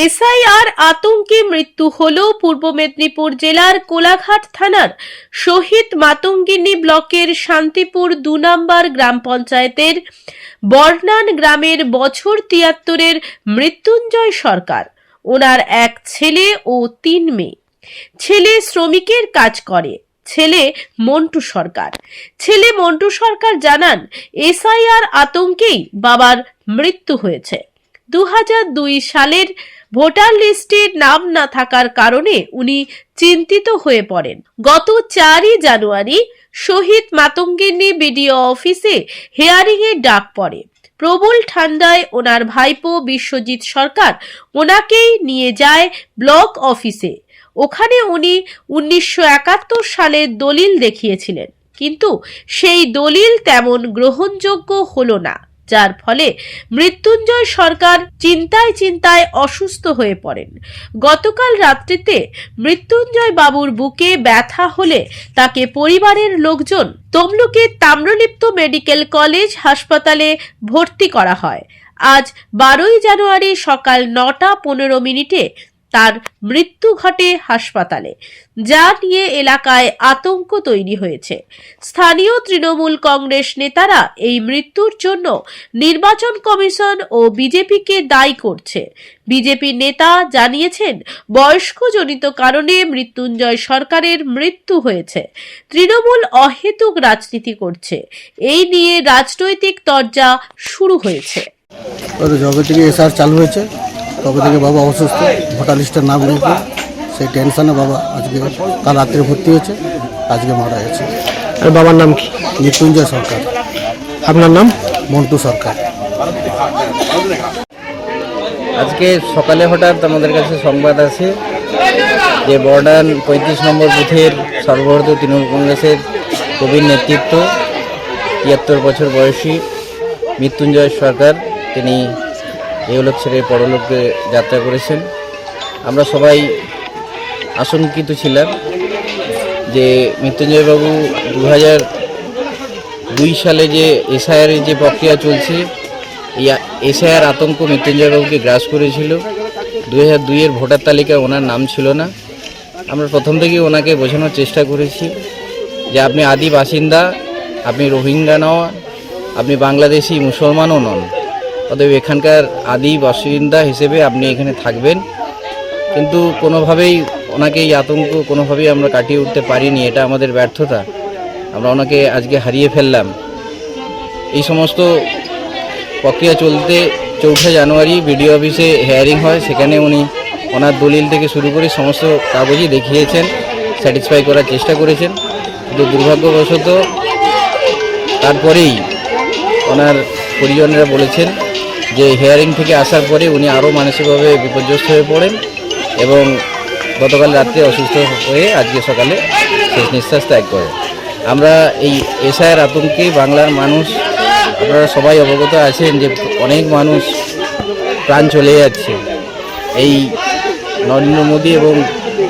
SIR আতঙ্কে মৃত্যু হল পূর্ব মেদিনীপুর জেলার কোলাঘাট থানার শহীদ মাতঙ্গিনী ব্লকের শান্তিপুর দু নম্বর গ্রাম পঞ্চায়েতের বর্ণান গ্রামের বছর তিয়াত্তরের মৃত্যুঞ্জয় সরকার। ওনার এক ছেলে ও তিন মেয়ে। ছেলে শ্রমিকের কাজ করে, ছেলে মন্টু সরকার। ছেলে মন্টু সরকার জানান, এসআইআর আতঙ্কেই বাবার মৃত্যু হয়েছে। দু সালের ভোটার লিস্টে নাম না থাকার কারণে উনি চিন্তিত হয়ে পড়েন। গত চারই January Shahid Matangini BDO office hearing এর ডাক পড়ে। প্রবল ঠান্ডায় ওনার ভাইপো বিশ্বজিৎ সরকার ওনাকেই নিয়ে যায় ব্লক অফিসে। ওখানে উনি উনিশশো একাত্তর সালের দলিল দেখিয়েছিলেন। কিন্তু সেই দলিল তেমন গ্রহণযোগ্য হলো না। যার ফলে মৃত্যুঞ্জয় সরকার চিন্তায় চিন্তায় অসুস্থ হয়ে পড়েন। গতকাল রাত্রিতে মৃত্যুঞ্জয় বাবুর বুকে ব্যথা হলে তাকে পরিবারের লোকজন তমলুকের তাম্রলিপ্ত মেডিকেল কলেজ হাসপাতালে ভর্তি করা হয়। আজ বারোই জানুয়ারি সকাল নটা পনেরো মিনিটে তার মৃত্যু ঘটে হাসপাতালে, যা নিয়ে এলাকায় আতঙ্ক তৈরি হয়েছে। স্থানীয় তৃণমূল কংগ্রেস নেতারা এই মৃত্যুর জন্য নির্বাচন কমিশন ও বিজেপিকে দায়ী করছে। বিজেপি নেতা জানিয়েছেন, বয়স্কজনিত কারণে মৃত্যুঞ্জয় সরকারের মৃত্যু হয়েছে। তৃণমূল অহেতুক রাজনীতি করছে। এই নিয়ে রাজনৈতিক তরজা শুরু হয়েছে। হয়েছে। তবে থেকে বাবা অসুস্থ ভোটার লিস্টের নাম নেই সেই টেনশনে বাবা আজকে কাল রাত্রে ভর্তি হয়েছে আজকে মারা গেছে। আর বাবার নাম কি? মৃত্যুঞ্জয় সরকার। আপনার নাম? মন্টু সরকার। আজকে সকালে হঠাৎ আমাদের কাছে সংবাদ আছে যে বর্ডার পঁয়ত্রিশ নম্বর বুথের সর্বভারতীয় তৃণমূল কংগ্রেসের কবির নেতৃত্ব তিয়াত্তর বছর বয়সী মৃত্যুঞ্জয় সরকার তিনি এহলোক ছেড়ে পরলোকে যাত্রা করেছেন। আমরা সবাই আশঙ্কিত ছিলাম যে মৃত্যুঞ্জয়বাবু দু হাজার দুই সালে যে এসআইআর যে প্রক্রিয়া চলছে, এই এসআইআর আতঙ্ক মৃত্যুঞ্জয়বাবুকে গ্রাস করেছিল। দু হাজার দুইয়ের ভোটার তালিকায় ওনার নাম ছিল না। আমরা প্রথম থেকেই ওনাকে বোঝানোর চেষ্টা করেছি যে আপনি আদি বাসিন্দা, আপনি রোহিঙ্গা নন, আপনি বাংলাদেশি মুসলমানও নন। অতএব এখানকার আদি বাসিন্দা হিসেবে আপনি এখানে থাকবেন। কিন্তু কোনোভাবেই ওনাকে এই আতঙ্ক কোনোভাবেই আমরা কাটিয়ে উঠতে পারিনি, এটা আমাদের ব্যর্থতা। আমরা ওনাকে আজকে হারিয়ে ফেললাম। এই সমস্ত প্রক্রিয়া চলতে চৌঠা জানুয়ারি বিডিও অফিসে হেয়ারিং হয়, সেখানে উনি ওনার দলিল থেকে শুরু করে সমস্ত কাগজই দেখিয়েছেন স্যাটিসফাই করার চেষ্টা করেছেন। কিন্তু দুর্ভাগ্যবশত তারপরেই ওনার পরিজনেরা বলেছেন যে হেয়ারিং থেকে আসার পরে উনি আরও মানসিকভাবে বিপর্যস্ত হয়ে পড়েন এবং গতকাল রাত্রে অসুস্থ হয়ে আজকে সকালে শেষ নিঃশ্বাস ত্যাগ করেন। আমরা এই এসআইয়ের আতঙ্কে বাংলার মানুষ, আপনারা সবাই অবগত আছেন যে অনেক মানুষ প্রাণ চলে যাচ্ছে। এই নরেন্দ্র মোদী এবং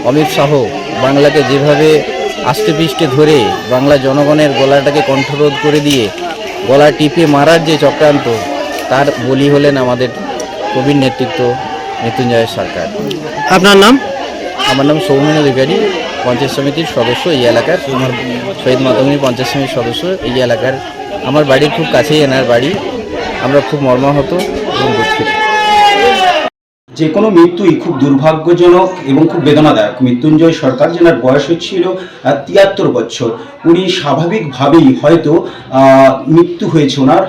অমিত শাহ বাংলাকে যেভাবে আস্তে পিষ্টে ধরে বাংলা জনগণের গলাটাকে কণ্ঠরোধ করে দিয়ে গলা টিপে মারার যে চক্রান্ত তার বলি হলেন আমাদের কবির নেতৃত্ব মৃত্যুঞ্জয় সরকার। আপনার নাম? আমার নাম সৌমেন অধিকারী পঞ্চায়েত সমিতির সদস্য এই এলাকার আমার শহীদ মাতঙ্গিনী পঞ্চায়েত সমিতির সদস্য এই এলাকার। আমার বাড়ির খুব কাছেই এনার বাড়ি আমরা খুব মর্মাহত এবং দুঃখিত। যে কোনো মৃত্যুই খুব দুর্ভাগ্যজনক এবং খুব বেদনাদায়ক। মৃত্যুঞ্জয় সরকার যেনার বয়স হচ্ছিল তিয়াত্তর বছর, উনি স্বাভাবিকভাবেই হয়তো মৃত্যু হয়েছে ওনার।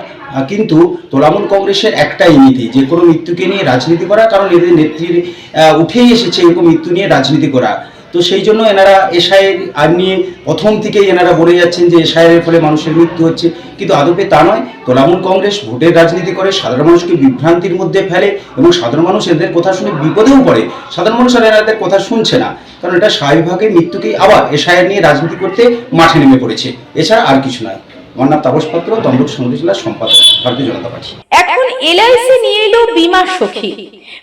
কিন্তু তোলামূল কংগ্রেসের একটাই নীতি, যে কোনো মৃত্যুকে নিয়ে রাজনীতি করা, কারণ এদের নেত্রীর উঠেই এসেছে এরকম মৃত্যু নিয়ে রাজনীতি করা। তো সেই জন্য এনারা এসআইয়ের আর নিয়ে প্রথম থেকেই এনারা বলে যাচ্ছেন যে এসআইয়ের ফলে মানুষের মৃত্যু হচ্ছে। কিন্তু আদপে তা নয়, তৃণমূল কংগ্রেস ভোটের রাজনীতি করে, সাধারণ মানুষকে বিভ্রান্তির মধ্যে ফেলে এবং সাধারণ মানুষ এদের কথা শুনে বিপদেও পড়ে। সাধারণ মানুষ আর এনাদের কথা শুনছে না, কারণ এটা স্বাভাবিকভাবে মৃত্যুকেই আবার এসআইয়ের নিয়ে রাজনীতি করতে মাঠে নেমে পড়েছে। এছাড়া আর কিছু নয়। আমার নাম তমলুক সমুদ্র জেলার সম্পাদক, ভারতীয় জনতা পার্টি। এখন এলআইসি নিয়ে এলো বিমা সখী।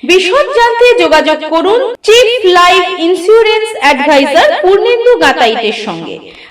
বিশদ জানতে যোগাযোগ করুন chief life insurance advisor Purnendu গাতাইতের সঙ্গে।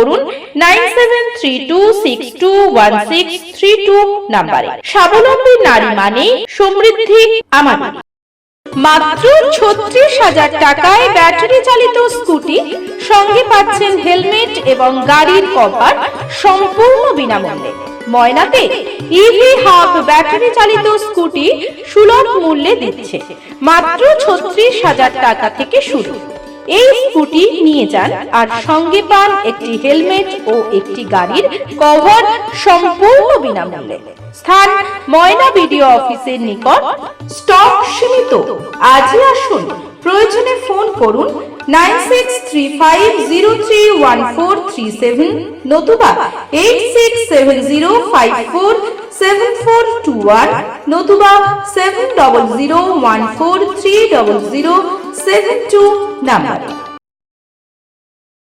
করুন নাম্বারে। স্বাবলম্বী নারী মানে সমৃদ্ধি মাত্র ছত্রিশ হাজার টাকায় ব্যাটারি চালিত স্কুটি সঙ্গে পাচ্ছেন হেলমেট এবং গাড়ির কভার সম্পূর্ণ বিনামূল্যে। ময়নাতে ইভি হাব ব্যাটারি চালিত স্কুটি সুলভ মূল্যে দিচ্ছে। মাত্র ছত্রিশ হাজার টাকা থেকে শুরু। এই স্কুটি নিয়ে যান আর সঙ্গে পান একটি হেলমেট ও একটি গাড়ির কভার সম্পূর্ণ বিনামূল্যে। স্থান ময়না বিডিও অফিসের নিকট। স্টক সীমিত। আজই আসুন। প্রয়োজনে ফোন করুন nine six three five zero three one four three seven নতুবা eight six seven zero five four seven four two one নতুবা seven double zero one four three double zero seven two number